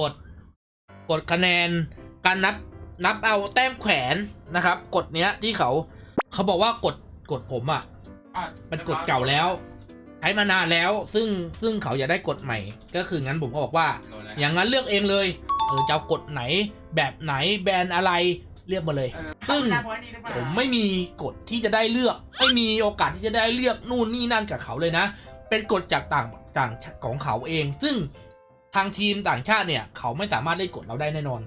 กดกดคะแนนการนับนับเอาแต้มแขวนนะครับ กฎเนี้ยที่เขาเขาบอกว่ากฎกฎผมอะอะเป็นกฎเก่าแล้วใช้มานานแล้วซึ่งซึ่งเขาอยากได้กฎใหม่ ก็คืองั้นผมก็บอกว่าโหลดแล้วอย่างนั้นเลือกเองเลยเออจะเอากฎไหนแบบไหนแบรนด์อะไรเลือกมาเลยเออซึ่งทำหน้าเพราะนี่หรือเปล่าผมไม่มีกฎที่จะได้เลือก ไม่มีโอกาสที่จะได้เลือกนู่นนี่นั่นกับเขาเลยนะ เป็นกฎจากต่างต่างของเขาเอง ซึ่ง ทางทีมต่างชาติเนี่ยเขาไม่สามารถเล่นกฎเราได้แน่นอน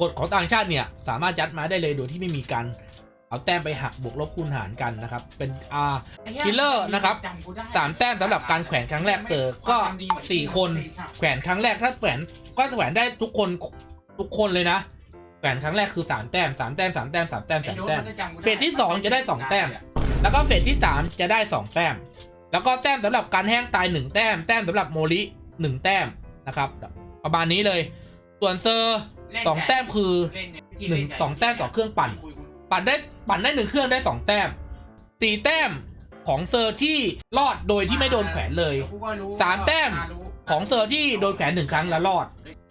กฎของต่างชาติเนี่ยสามารถยัดมาได้เลยโดยที่ไม่มีการเอาแต้มไปหักบวกลบคูณหารกันนะครับ เป็นอ่าไอ้หี้ยคิลเลอร์นะครับจำกูได้สามแต้มสำหรับการแขวนครั้งแรกเซอร์ก็ความจำดีเหมือสี่คนแขวนครั้งแรกถ้าแขวนก็แขวนได้ทุกคนทุกคนเลยนะแขวนครั้งแรกคือสามแต้มสามแต้มสามแต้มสามแต้มไอ้สามโน้ตแต้มมันจะจำกูไเฟสที่สองจะได้สองแต้ม แล้วก็เฟสที่สามจะได้สองแต้ม แล้วก็แต้มสำหรับการแห้งตายหนึ่งแต้มแต้มสำหรับโมลิ หนึ่งแต้มนะครับ ประมาณนี้เลย ส่วนเซอร์เล่นสองแต้มคือเล่นเนี่ยวิธีหนึ่งเล่นสองแต้มต่อเครื่องปั่นคุยคุยปั่นได้ปั่นได้หนึ่งเครื่องได้สองแต้มสี่แต้มของเซอร์ที่รอดโดยที่ไม่โดนแขวนเลยกูก็รู้สามแต้มรู้ของเซอร์ที่โดนแขวนหนึ่งครั้งแล้วรอด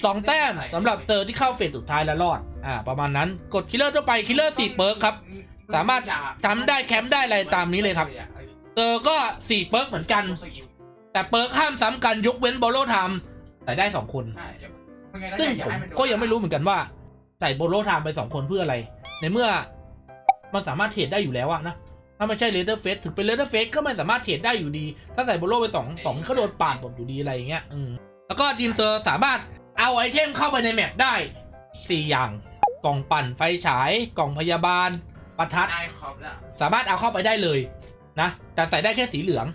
สองแต้มสำหรับเซอร์ที่เข้าเฟสสุดท้ายแล้วรอด อ่า ประมาณนั้นกดคิลเลอร์ทั่วไปคิลเลอร์สี่เปิร์กครับ สามารถจำได้แคมป์ได้อะไรตามนี้เลยครับเซอร์ก็สี่เปิร์กเหมือนกัน แต่เปิร์กห้ามซ้ำกันยกเว้นบอลโลไทม์แต่ได้สองคน ใช่เป็นไงแล้วซึ่งอยาผมให้นโดนก็ยังไม่รู้เหมือนกันว่า ใส่โบโลไทม์ไปสองคนเพื่ออะไร ในเมื่อมันสามารถเทรดได้อยู่แล้วอะนะถ้าไม่ใช่เลเดอร์เฟสถึงเป็นเลเดอร์เฟสก็ไม่สามารถเทรดได้อยู่ดี ถ้าใส่โบโลไปสองสองก็โดนปาดหมดอยู่ดีอะไรอย่างเงี้ยอืมแล้วก็ทีมเซอร์สามารถเอาไอเทมเข้าไปในแมปได้สี่อย่างกล่องปั่นไฟฉายกล่องพยาบาลประทัด ได้ครบแล้ว สามารถเอาเข้าไปได้เลยนะ แต่ใส่ได้แค่สีเหลือง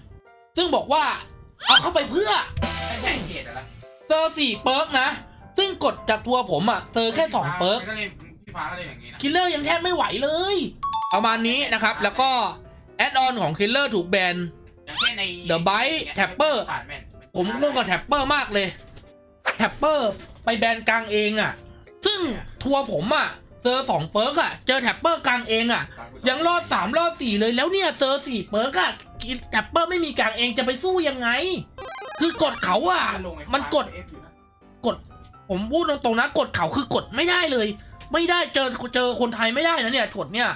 ซึ่งบอกว่า เอาเข้าไปเพื่อไม่ใช่เขตอะไรเซอร์สี่เปิร์กนะ ซึ่งกดจากทัวร์ผมอะเซอร์แค่สองเปิร์กก็เลยพี่ฟ้าก็เลยอย่างนี้นะคิลเลอร์ยังแทบไม่ไหวเลยประมาณนี้นะครับ แล้วก็แอดออนของคิลเลอร์ถูกแบน อย่างเช่นใน The Byte Tapper ผมงงกับแท็ปเปอร์มากเลย แท็ปเปอร์ไปแบนกลางเองอะซึ่งทัวร์ผมอะ เซอร์สองเปิร์กอะเจอแท็ปเปอร์กลางเองอะยังรอดสามรอดสี่เลยแล้วเนี่ยเซอร์สี่เปิร์กอะแท็ปเปอร์ไม่มีกลางเองจะไปสู้ยังไง คือกดเขาอะมันกดกด ผมพูดตรงๆนะกดเขาคือกดไม่ได้เลย ไม่ได้เจอเจอคนไทยไม่ได้นะเนี่ยกดเนี่ย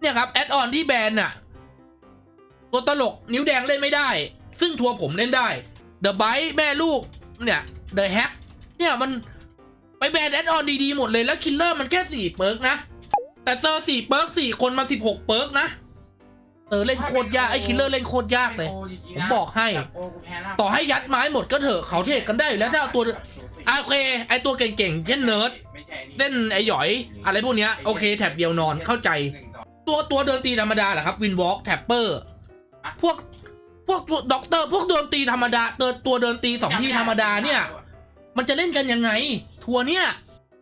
เนี่ยครับแอดออนที่แบนน่ะตัวตลกนิ้วแดงเล่นไม่ได้ ซึ่งทัวร์ผมเล่นได้ The b y t e แม่ลูกเนี่ย The Hack เนี่ยมันไป แบนแอดออนดีๆหมดเลยแล้วคิลเลอร์มันแค่สี่เปิร์กนะ แต่เซอร์สี่เปิร์กสี่คนมาสิบหกเปิร์กนะเออเล่นโคตรยากไอ้คิลเลอร์เล่นโคตรยากเลย ผมบอกให้ ต่อให้ยัดไม้หมดก็เถอะเขาเทรดกันได้อยู่แล้วถ้าตัวโอเคไอตัวเก่งๆเช่นเนิร์ดเส้นไอหยอย อะไรพวกเนี้ยโอเคแท็บเดียวนอนเข้าใจ ตัวตัวเดินตีธรรมดาแหละครับวินวอล์กแท็ปเปอร์พวกพวกด็อกเตอร์พวกเดินตีธรรมดาเตัวตัวเดินตีสองที่ธรรมดาเนี่ย มันจะเล่นกันยังไง ทัวร์เนี่ย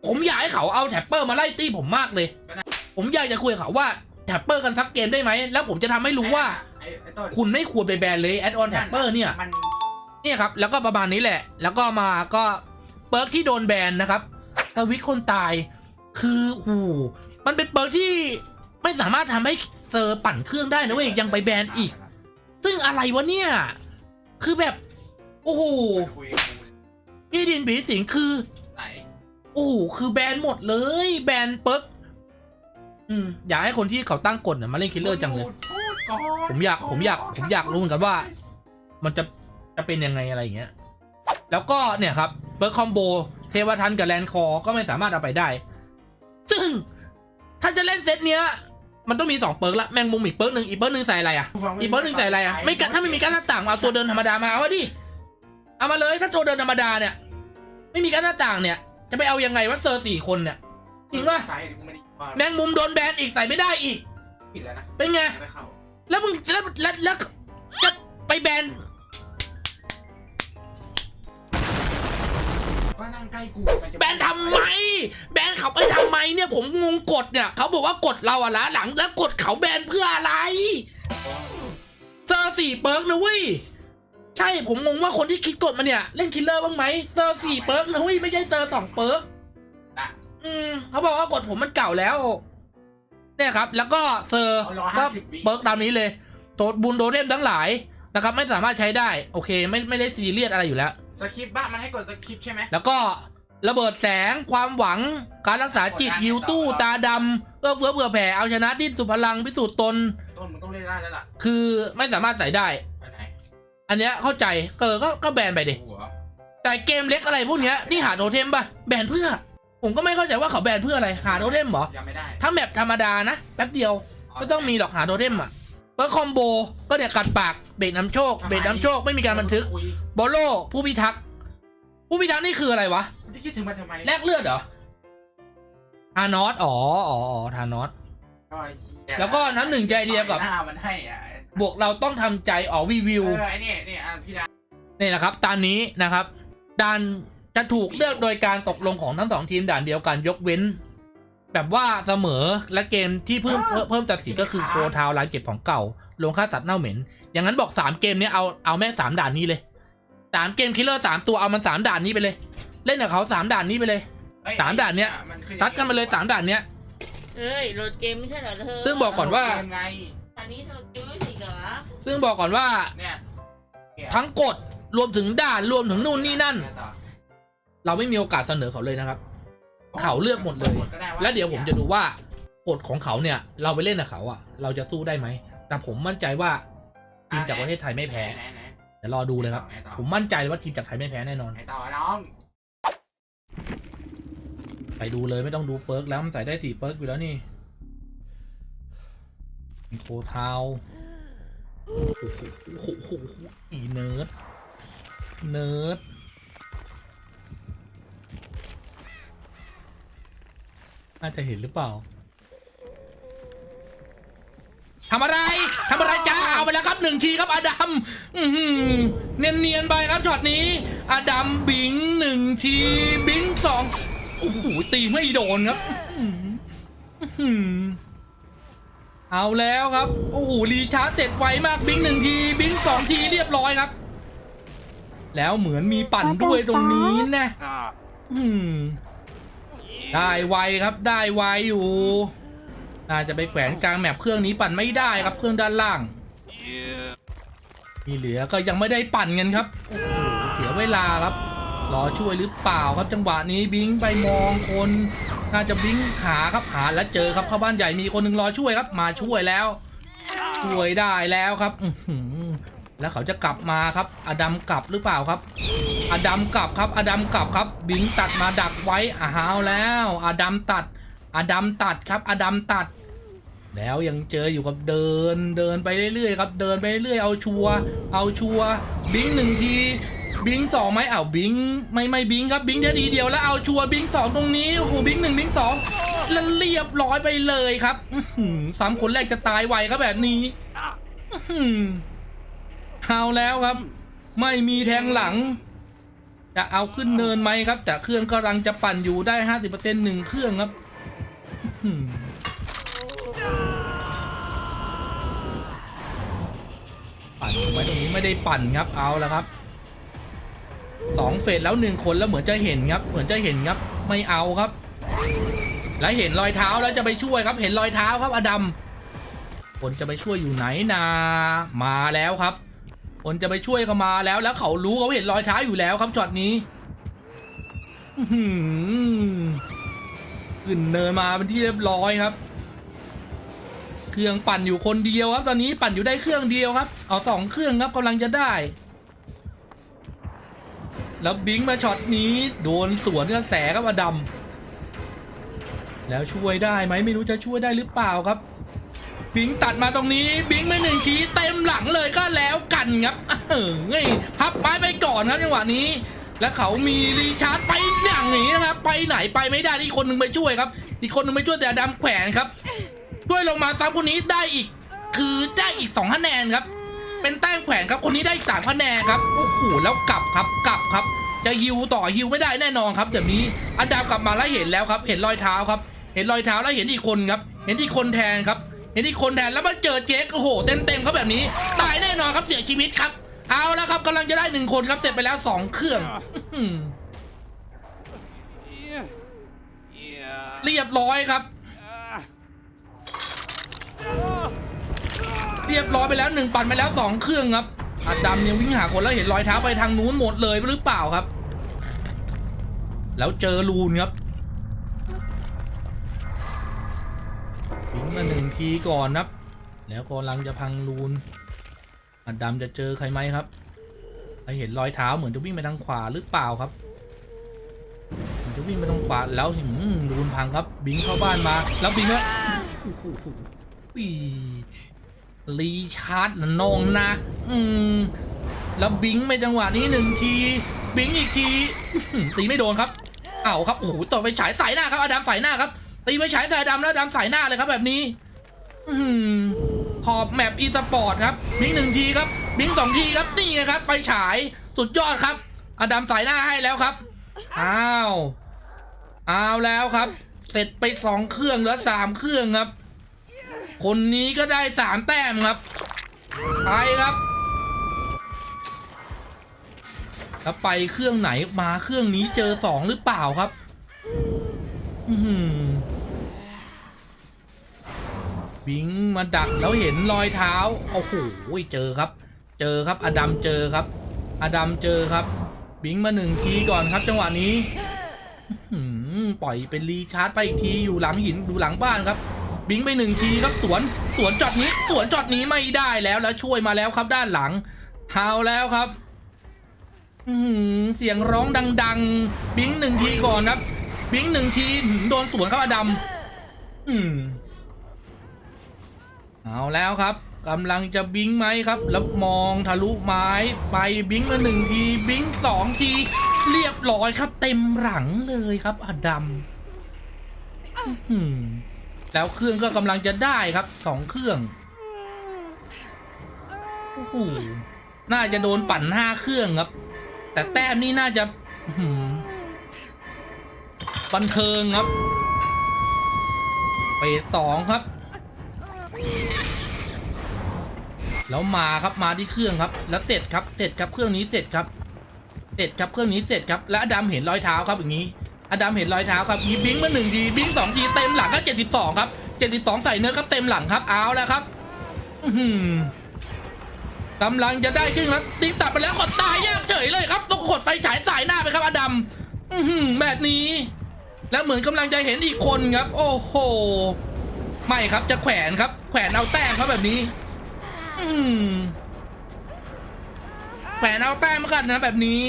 ผมอยากให้เขาเอาแท็ปเปอร์มาไล่ตีผมมากเลย ผมอยากจะคุยกับเขาว่าแท็ปเปอร์กันสักเกมได้ไหม แล้วผมจะทำให้รู้ว่า คุณไม่ควรไปแบนเลยแอดออนแท็ปเปอร์เนี่ยมันเนี่ยครับ แล้วก็ประมาณนี้แหละ แล้วก็มาก็เปิร์กที่โดนแบนนะครับทวิตคนตาย คือหูมันเป็นเปิร์กที่ไม่สามารถทำให้เซอร์ปั่นเครื่องได้นะเว้ยยังไปแบนอีก ซึ่งอะไรวะเนี่ย คือแบบ โอ้โหคุยกับกูพี่ดินผีสิงคือไหน โอ้โหคือแบนหมดเลย แบนเปิร์กอืมอยากให้คนที่เขาตั้งกฎน่ะมาเล่นคิลเลอร์จังเลยพูดก่อนผมอยากผมอยากผมอยากรู้เหมือนกันว่า มันจะจะเป็นยังไงอะไรอย่างเงี้ย แล้วก็เนี่ยครับเบิร์คอมโบเทวทันกับแลนคอร์ก็ไม่สามารถเอาไปได้ ซึ่งถ้าจะเล่นเซตเนี้ย มันต้องมีสองเปิร์กละแมงมุมอีกเปิร์กหนึ่งอีกเปิร์กหนึ่งใส่อะไรอะอีกเปิร์กหนึ่งใส่อะไรอะไม่กันถ้าไม่มีการหน้าต่างเอาตัวเดินธรรมดามาเอามาดิเอามาเลยถ้าตัวเดินธรรมดาเนี่ย ไม่มีการหน้าต่างเนี่ย จะไปเอายังไงวะเซอร์สี่คนเนี่ยจริงป่ะสาเหตุที่กูไม่ได้ว่าแมงมุมโดนแบนอีกใส่ไม่ได้อีก ผิดแล้วนะเป็นไง ไม่เข้าแล้วมึงแล้วแล้วแล้วจะไปแบนก็นั่งใกล้กูแบนทำไม แบนเขาไปทำไมเนี่ยผมงงกฎเนี่ย เขาบอกว่ากฎเราอะล้าหลังแล้วกฎเขาแบนเพื่ออะไร เซอร์สี่เปิร์กนะเว้ย ใช่ผมงงว่าคนที่คิดกฎมาเนี่ย เล่นคิลเลอร์บ้างไหมเซอร์สี่เปิร์กนะเว้ยไม่ใช่เซอร์สองเปิร์กนะอืมเขาบอกว่ากฎผมมันเก่าแล้ว เนี่ยครับ แล้วก็เซอร์เอาร้อยก็ห้าสิบวิ เปิร์กตามนี้เลยโตบุญโดเทมทั้งหลายนะครับ ไม่สามารถใช้ได้ โอเค ไม่ไม่ได้ซีเรียสอะไรอยู่แล้วเซสคริปต์บ้างมันให้กดสคริปต์ใช่ไหม แล้วก็ระเบิดแสงความหวังการรักษาจิตฮิวตู้ตาดำเอื้อเฟื้อเผื่อแผ่เอาชนะดิ้นสุดพลังพิสูจน์ตน ต้นมึงต้องเล่นได้แล้วล่ะ คือไม่สามารถใส่ได้ไปไหน อันเนี้ยเข้าใจเออก็ก็แบนไปดิหัวแต่เกมเล็กอะไรพวกเนี้ยที่หาโทเทมป่ะแบนเพื่อ ผมก็ไม่เข้าใจว่าเขาแบนเพื่ออะไรหาโทเทมเหรอยังไม่ได้ถ้าแมปธรรมดานะแป๊บเดียวไม่ต้องมีหรอกหาโทเทมอะเปิร์คอมโบก็เนี่ยกัดปากเบรกน้ำโชคเบรกน้ำโชคไม่มีการบันทึกคุยโบโลผู้พิทักษ์ผู้พิทักษ์นี่คืออะไรวะจะคิดถึงมันทำไมแลกเลือดเหรอทานอสอ๋ออ๋ออ๋อทานอสก็ไอ้เหี้ยแล้วก็น้ำหนึ่งใจเดียวกับหน้ามันให้อะ บวกเราต้องทำใจอ๋อวีวิวเออไอ้นี่นี่อะพี่ดานี่นะครับด่านนี้นะครับด่านจะถูกเลือกโดยการตกลงของทั้งสองทีมด่านเดียวกันยกเว้น แบบว่าเสมอและเกมที่เพิ่มเพิ่มเพิ่มจับสีก็คือโคทาวลายเก็บของเก่า ลงค่าตัดเน่าเหม็น อย่างนั้นบอกสามเกมเนี้ยเอาเอาแม่งสามด่านนี้เลยสามเกมคิลเลอร์สามตัวเอามันสามด่านนี้ไปเลย เล่นกับเขาสามด่านนี้ไปเลยเอ้ยสามด่านเนี้ยมัขึ้ตัดกันไปเลยสามด่านเนี้ยเอ้ยโหลดเกมไม่ใช่เหรอเธอซึ่งบอกก่อนว่าเกมไงอันนี้เธอเกมไม่ใช่เหรอ ซึ่งบอกก่อนว่าเนี่ยเนี่ยทั้งกฎรวมถึงด่านรวมถึงนู่นนี่นั่นเนี่ยต่อเราไม่มีโอกาสเสนอเขาเลยนะครับ เขาเลือกหมดเลยก็ไแล้วเดี๋ยวผมจะดูว่ากฎของเขาเนี่ย เราไปเล่นกับเขาอะ เราจะสู้ได้ไหม แต่ผมมั่นใจว่าทีมจากประเทศไทยไม่แพ้ไหนไหนเดี๋ยวรอดูเลยครับไหนต่อผมมั่นใจว่าทีมจากไทยไม่แพ้แน่นอนไหนต่อน้องไปดูเลยไม่ต้องดูเปิร์กแล้วมันใส่ได้สี่เปิร์กอยู่แล้วนี่โคทาว โอ้โหโอ้โหโอ้โหอีเนิร์ด เนิร์ด น่าจะเห็นหรือเปล่า ทำอะไร ทำอะไรจ้า เอาไปแล้วครับหนึ่งทีครับอดัมเนียนๆไปครับช็อตนี้ อดัมบิงหนึ่งทีบิงสองโอ้โหตีไม่โดนครับ เอาแล้วครับ โอ้โหรีชาร์จเสร็จไวมากบิงหนึ่งที บิงสองทีเรียบร้อยครับ แล้วเหมือนมีปั่นด้วยตรงนี้นะอืม ได้ไวครับได้ไวอยู่น่าจะไปแขวนกลางแมปเครื่องนี้ปั่นไม่ได้ครับเครื่องด้านล่างมีเหลือก็ยังไม่ได้ปั่นกันครับโอ้โหเสียเวลาครับรอช่วยหรือเปล่าครับจังหวะนี้บิงไปมองคน น่าจะบิงหาครับหาแล้วเจอครับเข้าบ้านใหญ่มีคนหนึ่งรอช่วยครับ มาช่วยแล้ว ช่วยได้แล้วครับอืแล้วเขาจะกลับมาครับ อดัมกลับหรือเปล่าครับ อดัมกลับครับ อดัมกลับครับ บิงตัดมาดักไว้อ้าวแล้ว อดัมตัด อดัมตัดครับ อดัมตัด แล้วยังเจออยู่กับเดินเดินไปเรื่อยๆครับ เดินไปเรื่อยเอาชัวเอาชัวบิงหนึ่งที บิงสองไหมอ้าวบิงไม่ไม่บิงครับบิงแค่ทีเดียวแล้วเอาชัวร์บิงสองตรงนี้โอ้โหบิงหนึ่งบิงสองแล้วเรียบร้อยไปเลยครับสามคนแรกจะตายไวครับแบบนี้อื้อหือเอาแล้วครับ ไม่มีแทงหลัง จะเอาขึ้นเนินไหมครับ แต่เครื่องกำลังจะปั่นอยู่ได้ห้าสิบเปอร์เซ็นต์หนึ่งเครื่องครับปั่นไว้ตรงนี้ไม่ได้ปั่นครับเอาแล้วครับ สองเฟสแล้วหนึ่งคนแล้วเหมือนจะเห็นครับ เหมือนจะเห็นครับ ไม่เอาครับ แล้วเห็นรอยเท้าแล้วจะไปช่วยครับ เห็นรอยเท้าครับอดัมคนจะไปช่วยอยู่ไหนนามาแล้วครับ คนจะไปช่วยก็มาแล้ว แล้วเขารู้เขาเห็นรอยเท้าอยู่แล้วครับช็อตนี้อื้อหือขึ้นเนินมาเป็นที่เรียบร้อยครับ เครื่องปั่นอยู่คนเดียวครับ ตอนนี้ปั่นอยู่ได้เครื่องเดียวครับ เอาสองเครื่องครับกำลังจะได้ แล้วบิงมาช็อตนี้ โดนสวนกระแสครับอดัมแล้วช่วยได้ไหมไม่รู้จะช่วยได้หรือเปล่าครับ บิงตัดมาตรงนี้ บิงไม่หนึ่งทีเต็มหลังเลยก็แล้วกันครับเฮ้ยพับไม้ไปก่อนครับจังหวะนี้ แล้วเขามีรีชาร์จไปอย่างนี้นะครับ ไปไหนไปไม่ได้อีกคนหนึ่งไปช่วยครับ อีกคนหนึ่งไปช่วยแต่ดัมแขวนครับช่วยลงมาซ้ำคนนี้ได้อีก คือได้อีกสองคะแนนครับ เป็นแต้มแขวนครับคนนี้ได้อีกสามคะแนนครับโอ้โหแล้วกลับครับกลับครับ จะฮิวต่อฮิวไม่ได้แน่นอนครับแบบนี้อันดาวกลับมาแล้วเห็นแล้วครับ เห็นรอยเท้าครับ เห็นรอยเท้าแล้วเห็นอีกคนครับ เห็นอีกคนแทนครับ เห็นอีกคนแทนแล้วมาเจอเจ๊กโอ้โหเต็มเต็มๆครับแบบนี้ ตายแน่นอนครับเสียชีวิตครับ เอาแล้วครับกำลังจะได้หนึ่งคนครับเสร็จไปแล้วสองเครื่องอื้อหือเรียบร้อยครับ เรียบร้อยไปแล้วหนึ่งปั่นไปแล้วสองเครื่องครับอดัมเนี่ยวิ่งหาคนแล้วเห็นรอยเท้าไปทางนู้นหมดเลยหรือเปล่าครับ แล้วเจอรูนครับวิ่งมาหนึ่งทีก่อนครับ แล้วกำลังจะพังรูนอดัมจะเจอใครไหมครับใครเห็นรอยเท้าเหมือนจะวิ่งไปทางขวาหรือเปล่าครับเหมือนจะวิ่งไปทางขวาแล้วเห็นรูนพังครับ บิงเข้าบ้านมา แล้วบิงก็โอ้โหอุ้ย รีชาร์ดนะนองนะ อืม แล้วบิงไปจังหวะนี้หนึ่งที บิงอีกทีตีไม่โดนครับ เอาครับ โอ้โหต่อไปฉายใส่หน้าครับอดัมใส่หน้าครับ ตีไปฉายส่อดัมแล้วดัมใส่หน้าเลยครับแบบนี้ อืมขอบแมปอีสปอร์ตครับ บิงหนึ่งทีครับ บิงสองทีครับ นี่ไงครับ ไฟฉาย สุดยอดครับ อดัมใส่หน้าให้แล้วครับ อ้าวเอาวแล้วครับ เสร็จไปสองเครื่องเหลือสามเครื่องครับ คนนี้ก็ได้สามแต้มครับไปครับแล้วไปเครื่องไหนมาเครื่องนี้เจอสองหรือเปล่าครับ อืมบิงมาดักแล้วเห็นรอยเท้าโอ้โหเจอครับ เจอครับอดัมเจอครับ อดัมเจอครับ บิงมาหนึ่งทีก่อนครับ จังหวะนี้อื้อหือปล่อยเป็นรีชาร์จไปอีกทีอยู่หลังหินดูหลังบ้านครับ บิงไปหนึ่งทีครับสวนสวนจอดนี้สวนจอดนี้ไม่ได้แล้วแล้วช่วยมาแล้วครับด้านหลังเฮาแล้วครับอืเสียงร้องดัง ๆ บิงหนึ่งทีก่อนครับ บิงหนึ่งทีโดนสวนเข้าอดัมอืมเอาแล้วครับกำลังจะบิงไหมครับ แล้วมองทะลุไม้ไปบิงมาหนึ่งทีบิงสองที เรียบร้อยครับ เต็มหลังเลยครับอดัมอื้อหือ แล้วเครื่องก็กำลังจะได้ครับสองเครื่องโอ้โหน่าจะโดนปั่นห้าเครื่องครับ แต่แต้มนี่น่าจะบันเทิงครับ ไปสองครับ แล้วมาครับมาที่เครื่องครับ แล้วเสร็จครับเสร็จครับเครื่องนี้เสร็จครับ เสร็จครับเครื่องนี้เสร็จครับ แล้วอดัมเห็นรอยเท้าครับอย่างนี้ อดัมเห็นรอยเท้าครับยีบิงมาหนึ่งทีบิงสองทีเต็มหลังก็เจ็ดสิบสองครับเจ็ดสิบสองใส่เนื้อครับเต็มหลังครับเอาแล้วครับอืกำลังจะได้ครึ่งแล้วตีตัดไปแล้วกดตายแยกเฉยเลยครับต้องกดไฟฉายสายหน้าไปครับอดัมอื้อหือแบบนี้ แล้วเหมือนกำลังจะเห็นอีกคนครับ โอ้โหไม่ครับจะแขวนครับ แขวนเอาแต้มครับแบบนี้อืมแขวนเอาแต้มกันนะแบบนี้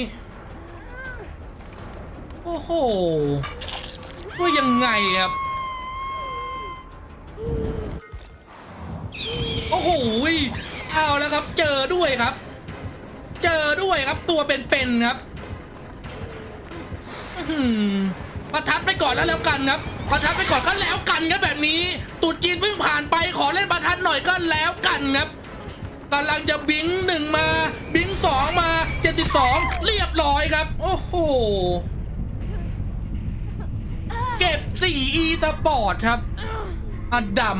โอ้โหว่ายังไงครับ โอ้โหเอาแล้วครับ เจอด้วยครับ เจอด้วยครับตัวเป็นๆครับประทัดไปก่อนแล้วแล้วกันครับประทัดไปก่อนก็แล้วกันครับแบบนี้ตรุดจีนเพิ่งผ่านไปขอเล่นประทัดหน่อยก็แล้วกันครับกำลังจะบิงหนึ่งมา บิงสองมาเจ็ดสิบสองเรียบร้อยครับ โอ้โห ก็บสี่อีสปอร์ตครับอดัม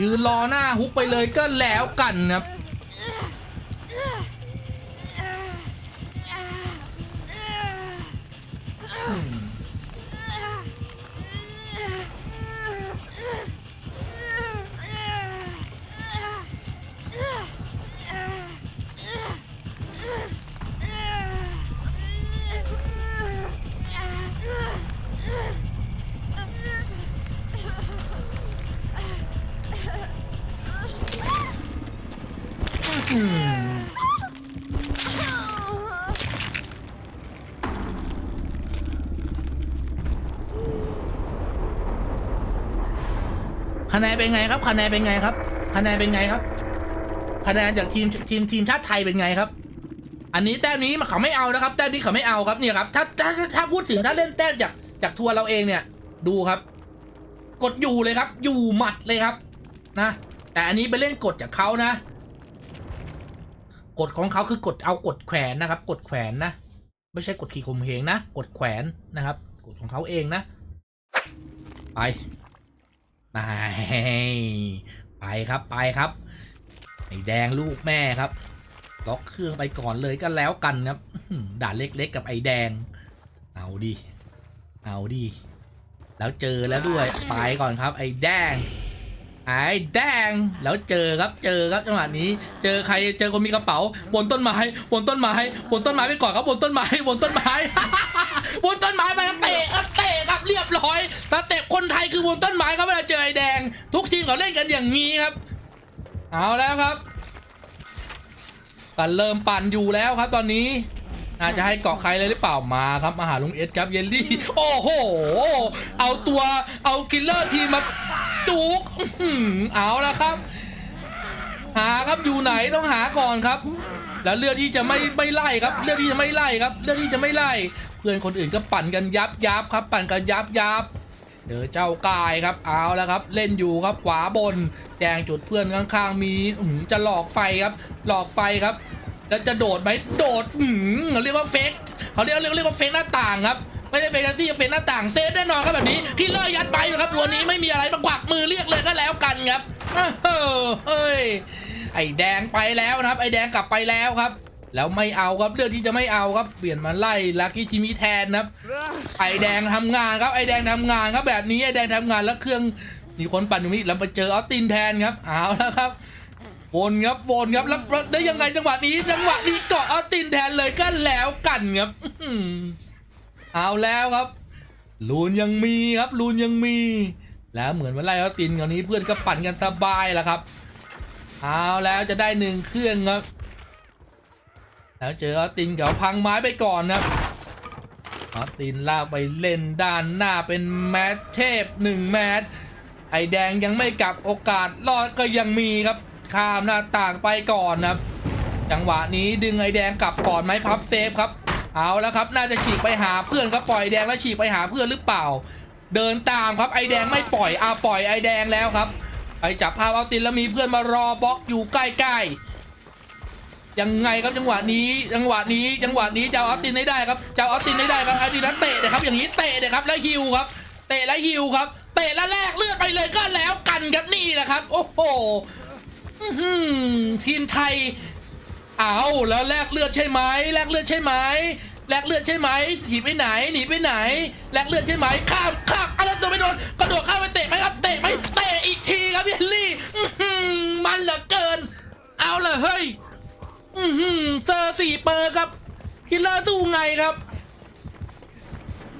ยืนรอหน้าฮุกไปเลยก็แล้วกันครับ คะแนนเป็นไงครับ คะแนนเป็นไงครับ คะแนนเป็นไงครับ คะแนนจากทีมทีมทีมชาติไทยเป็นไงครับ อันนี้แต้มนี้เขาไม่เอานะครับ แต้มนี้เขาไม่เอาครับเนี่ยครับ ถ้าถ้าถ้าพูดถึงถ้าเล่นแต้มจากจากทัวร์เราเองเนี่ย ดูครับ กดอยู่เลยครับ อยู่หมัดเลยครับ นะ แต่อันนี้ไปเล่นกดจากเขานะ กฎของเขาคือกดเอากดแขวนนะครับกดแขวนนะ ไม่ใช่กดขี่ข่มเหงนะกดแขวนนะครับกดของเขาเองนะ ไปไปไปครับไปครับไอแดงลูกแม่ครับ ล็อกเครื่องไปก่อนเลยก็แล้วกันครับด่านเล็กๆกับไอแดง เอาดิเอาดิแล้วเจอแล้วด้วยไปก่อนครับไอแดง ไอ้แดงแล้วเจอครับเจอครับจังหวะนี้ เจอใครเจอคนมีกระเป๋าบนต้นไม้บนต้นไม้บนต้นไม้ไปก่อนครับบนต้นไม้บนต้นไม้บนต้นไม้ไปครับเตะครับเตะครับเรียบร้อยสเต็ปคนไทยคือบนต้นไม้ครับเวลาเจอไอ้แดง ทุกทีมเขาเล่นกันอย่างนี้ครับ เอาแล้วครับกันเริ่มปั่นอยู่แล้วครับตอนนี้น่าจะให้เกาะใครเลยหรือเปล่ามาครับมาหาลุงเอสครับเยลลี่ โอ้โห เอาตัวเอาคิลเลอร์ทีมมา จุกอื้อหือเอาแล้วครับ หาครับอยู่ไหนต้องหาก่อนครับ แล้วเลือดที่จะไม่ไม่ไล่ครับ เลือดที่จะไม่ไล่ครับ เลือดที่จะไม่ไล่ เพื่อนคนอื่นก็ปั่นกันยับยับครับ ปั่นกันยับยับเจอเจ้ากายครับเอาแล้วครับ เล่นอยู่ครับขวาบนแจงจุดเพื่อนข้างๆมีจะหลอกไฟครับ หลอกไฟครับ แล้วจะโดดไหมโดดเขาเรียกว่าเฟกเขาเรียกเรียกเรียกว่าเฟกหน้าต่างครับ ไม่ได้เฟกแท็กซี่เฟกหน้าต่างเซฟแน่นอนครับแบบนี้คิลเลอร์ยัดไปอยู่ครับตัวนี้ไม่มีอะไรมากวักมือเรียกเลยก็แล้วกันครับเฮ้ยไอ้แดงไปแล้วนะครับ ไอ้แดงกลับไปแล้วครับ แล้วไม่เอาครับเลือกที่จะไม่เอาครับเปลี่ยนมาไล่ลักกี้ชิมิแทนนะครับ ไอ้แดงทำงานครับไอ้แดงทำงานครับแบบนี้ไอ้แดงทำงานแล้วเครื่องมีคนปั่นอยู่นี่แล้วไปเจอออสตินแทนครับเอาแล้วครับวนครับวนครับแล้วได้ยังไงจังหวะนี้จังหวะนี้เกาะเอาตินแทนเลยก็แล้วกันครับอื เอาแล้วครับ ลูนยังมีครับลูนยังมี แล้วเหมือนว่าไล่เอาตินคราวนี้เพื่อนก็ปั่นกันสบายแล้วครับ เอาแล้วจะได้หนึ่งเครื่องครับ แล้วเจออตินเขาพังไม้ไปก่อนครับอตินลากไปเล่นด้านหน้าเป็นแมทเทพหนึ่งแมทไอแดงยังไม่กลับโอกาสรอดก็ยังมีครับ ข้ามหน้าต่างไปก่อนนะครับ จังหวะนี้ดึงไอแดงกลับก่อนไหมพับเซฟครับ เอาแล้วครับน่าจะฉีกไปหาเพื่อนครับปล่อยแดงแล้วฉีกไปหาเพื่อนหรือเปล่า เดินตามครับไอแดงไม่ปล่อยอาปล่อยไอแดงแล้วครับไปจับภาพเอาตินแล้วมีเพื่อนมารอบล็อกอยู่ใกล้ๆยังไงครับจังหวะนี้จังหวะนี้จังหวะนี้จะเอาออสตินให้ได้ครับจะเอาออสตินให้ได้ครับไอตินแล้วเตะเลยครับอย่างนี้เตะเลยครับแล้วฮิวครับเตะแล้วฮิวครับเตะแล้วแลกเลือดไปเลยก็แล้วกันครับนี่แหละครับ โอ้โหทีมไทย เอาแล้วแลกเลือดใช่ไหมแลกเลือดใช่ไหมแลกเลือดใช่ไหมหนีไปไหนหนีไปไหนแลกเลือดใช่ไหมข้ามข้ามอะไรตัวไม่โดนกระโดดข้ามไปเตะไหมครับเตะไหมเตะอีกทีครับเยลลี่มันเหลือเกิน เอาเลยเฮ้ยเซอสี่เปอร์ครับคิลเลอร์สู้ไงครับ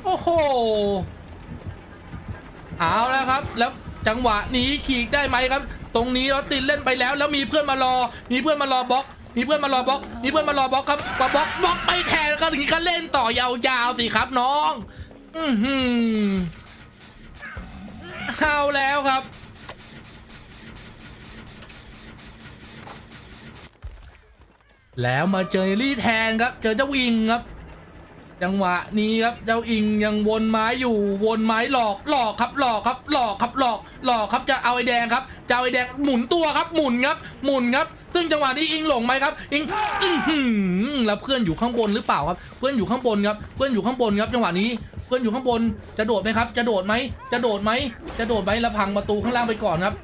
โอ้โหเอาแล้วครับ แล้วจังหวะนี้ฉีกได้ไหมครับ ตรงนี้ออสตินเล่นไปแล้ว แล้วมีเพื่อนมารอ มีเพื่อนมารอบล็อก มีเพื่อนมารอบล็อก มีเพื่อนมารอบล็อกครับบล็อกบล็อกบล็อกไปแทนก็ถึงนี้ก็เล่นต่อยาวๆสิครับน้อง อือหือเอาแล้วครับแล้วมาเจอลี่แทนครับ เจอเจ้าอิงครับ จังหวะนี้ครับเจ้าอิงยังวนไม้อยู่วนไม้หลอกหลอกครับหลอกครับหลอกครับหลอกหลอกครับจะเอาไอ้แดงครับจะเอาไอ้แดงหมุนตัวครับหมุนครับหมุนครับ ซึ่งจังหวะนี้อิงหลงไหมครับ อิงอื้อหือแล้วเพื่อนอยู่ข้างบนหรือเปล่าครับ เพื่อนอยู่ข้างบนครับ เพื่อนอยู่ข้างบนครับ จังหวะนี้เพื่อนอยู่ข้างบนจะโดดไหมครับ จะโดดไหมจะโดดไหมจะโดดไหมแล้วพังประตูข้างล่างไปก่อนครับ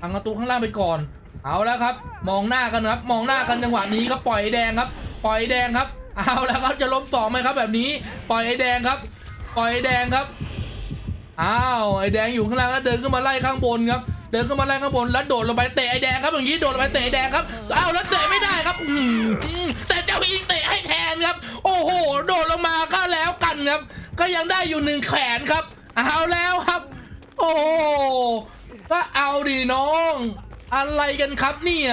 พังประตูข้างล่างไปก่อน เอาแล้วครับ มองหน้ากันครับ มองหน้ากันจังหวะนี้ครับปล่อยแดงครับ ปล่อยแดงครับ เอาแล้วครับจะล้มสองไหมครับแบบนี้ ปล่อยไอ้แดงครับ ปล่อยไอ้แดงครับอ้าวไอ้แดงอยู่ข้างล่างแล้วเดินขึ้นมาไล่ข้างบนครับเดินขึ้นมาไล่ข้างบนแล้วโดดลงไปเตะไอ้แดงครับอย่างนี้โดดลงไปเตะไอ้แดงครับอ้าวแล้วเตะไม่ได้ครับแต่เจ้าอิงเตะให้แทนครับ โอ้โห โดดลงมาก็แล้วกันครับ ก็ยังได้อยู่หนึ่งแขนครับเอาแล้วครับ โอ้ก็เอาดิน้อง อะไรกันครับเนี่ย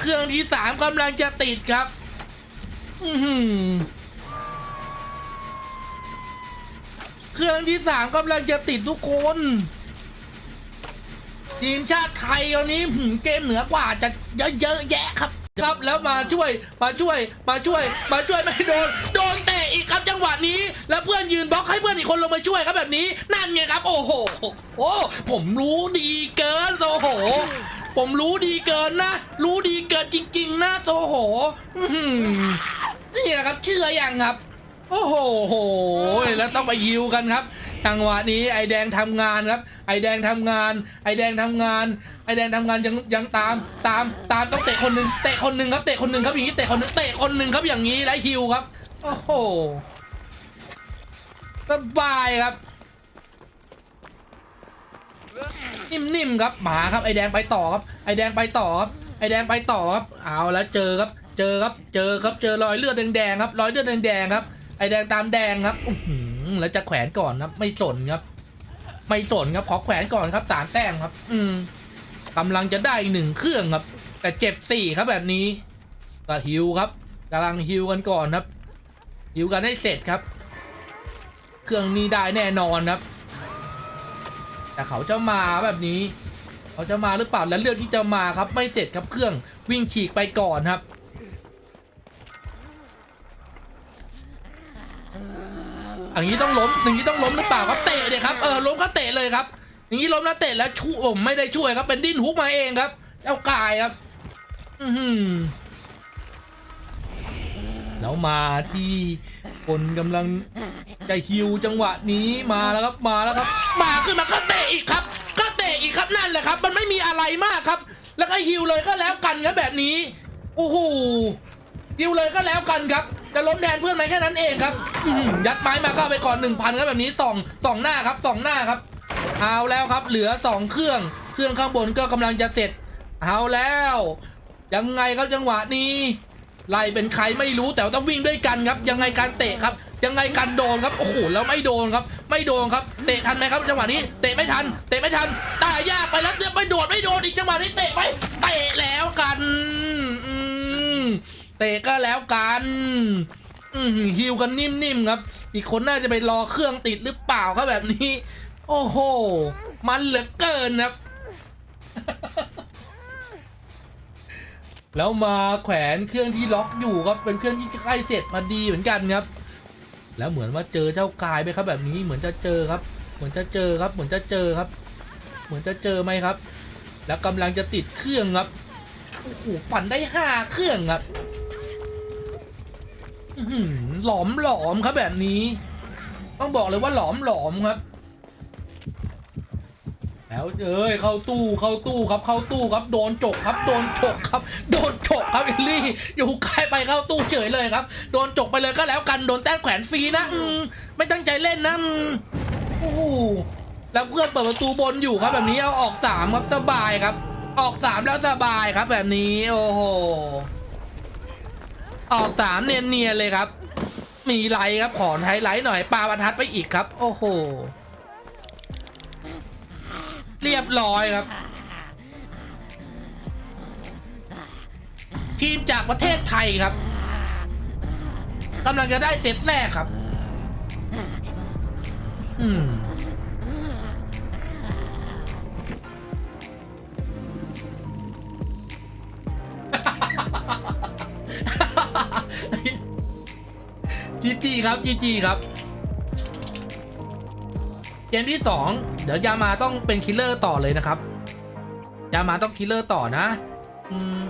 เครื่องที่สามกำลังจะติดครับ อืเครื่องที่สามกำลังจะติดทุกคน ทีมชาติไทยตอนนี้เกมเหนือกว่าจะเยอะเยอะแยะครับ ครับแล้วมาช่วยมาช่วยมาช่วย มาช่วยไม่โดน โดนเตะอีกครับจังหวะนี้ แล้วเพื่อนยืนบล็อกให้เพื่อนอีกคนลงมาช่วยครับแบบนี้ นั่นไงครับ โอ้โห โอ้ผมรู้ดีเกินโซโห ผมรู้ดีเกินนะ รู้ดีเกินจริง ๆ นะโซโหนี่แหละครับเชื่อยังครับ โอ้โหแล้วต้องไปยิวกันครับจังหวะนี้ไอแดงทำงานครับ ไอแดงทำงาน ไอแดงทำงาน ไอแดงทำงานยังยังตามตามตามต้องเตะคนหนึ่งเตะคนหนึ่งครับเตะคนหนึ่งครับอย่างนี้เตะคนหนึ่งเตะคนหนึ่งครับอย่างนี้แล้วฮิวครับ โอ้โหสบายครับ นิ่มๆครับหมาครับไอแดงไปต่อครับไอแดงไปต่อครับไอแดงไปต่อครับเอาแล้วเจอครับเจอครับเจอครับเจอรอยเลือดแดงๆครับรอยเลือดแดงๆครับไอแดงตามแดงครับอื้อหือแล้วจะแขวนก่อนครับ ไม่สนครับ ไม่สนครับขอแขวนก่อนครับสามแต้มครับ อืมกำลังจะได้หนึ่งเครื่องครับ แต่เจ็บสี่ครับแบบนี้ก็ฮิวครับกำลังฮิวกันก่อนครับฮิวกันให้เสร็จครับ เครื่องนี้ได้แน่นอนครับ แต่เขาจะมาแบบนี้ เขาจะมาหรือเปล่าและเลือกที่จะมาครับไม่เสร็จครับเครื่องวิ่งฉีกไปก่อนครับอย่างนี้ต้องล้มอย่างนี้ต้องล้มหรือเปล่าครับเตะเลยครับเออล้มก็เตะเลยครับอย่างนี้ล้มแล้วเตะแล้วช่วยผมไม่ได้ช่วยครับเป็นดิ้นฮุกมาเองครับเจ้ากายครับ อืแล้วมาที่ คนกำลังจะฮิวจังหวะนี้มาแล้วครับมาแล้วครับ มาขึ้นมาก็เตะอีกครับ ก็เตะอีกครับนั่นแหละครับ มันไม่มีอะไรมากครับ แล้วก็ฮิวเลยก็แล้วกันครับแบบนี้โอ้โหฮิวเลยก็แล้วกันครับ จะล้มแทนเพื่อนไหมแค่นั้นเองครับยัดไม้มาก็ไปก่อนหนึ่งพันครับแบบนี้สองสองหน้าครับสองหน้าครับ เอาแล้วครับ เหลือสองเครื่องเครื่องข้างบนก็กำลังจะเสร็จ เอาแล้ว ยังไงครับจังหวะนี้ ไล่เป็นใครไม่รู้แต่ต้องวิ่งด้วยกันครับ ยังไงการเตะครับ ยังไงการโดนครับโอ้โหแล้วไม่โดนครับ ไม่โดนครับเตะทันไหมครับจังหวะนี้เตะไม่ทัน เตะไม่ทันตายยากไปแล้วไม่โดดไม่โดนอีกจังหวะนี้เตะไปเตะแล้วกันอืมเตะก็แล้วกันอืมฮิวกันนิ่มๆครับ อีกคนน่าจะไปรอเครื่องติดหรือเปล่าครับแบบนี้ โอ้โห มันเหลือเกินครับ แล้วมาแขวนเครื่องที่ล็อกอยู่ครับเป็นเครื่องที่ใกล้เสร็จพอดีเหมือนกันครับ แล้วเหมือนว่าเจอเจ้ากายไหมครับแบบนี้เหมือนจะเจอครับ เหมือนจะเจอครับ เหมือนจะเจอครับ เหมือนจะเจอไหมครับ แล้วกำลังจะติดเครื่องครับโอ้โหปั่นได้ห้าเครื่องครับหือหลอมหลอมครับแบบนี้ ต้องบอกเลยว่าหลอมหลอมครับ แล้วเอ้ยเข้าตู้เข้าตู้ครับเข้าตู้ครับโดนจกครับโดนฉกครับ โดนฉกครับเอลลี่อยู่ใกล้ไปเข้าตู้เฉยเลยครับ โดนจกไปเลยก็แล้วกันโดนแต้มแขวนฟรีนะอืมไม่ตั้งใจเล่นนะอืมโอ้โหแล้วเพื่อนเปิดประตูบนอยู่ครับแบบนี้เอาออกสามครับสบายครับ ออกสามแล้วสบายครับแบบนี้โอ้โหออกสามเนียนๆเลยครับ มีไลท์ครับขอไฮไลท์หน่อยปลาประทัดไปอีกครับ โอ้โห เรียบร้อยครับ ทีมจากประเทศไทยครับกำลังจะได้เซตแรกครับ อืมจีจีครับจีจีครับเก มที่สองเดี๋ยวยามาต้องเป็นคิลเลอร์ต่อเลยนะครับ ยามาต้องคิลเลอร์ต่อนะ อืม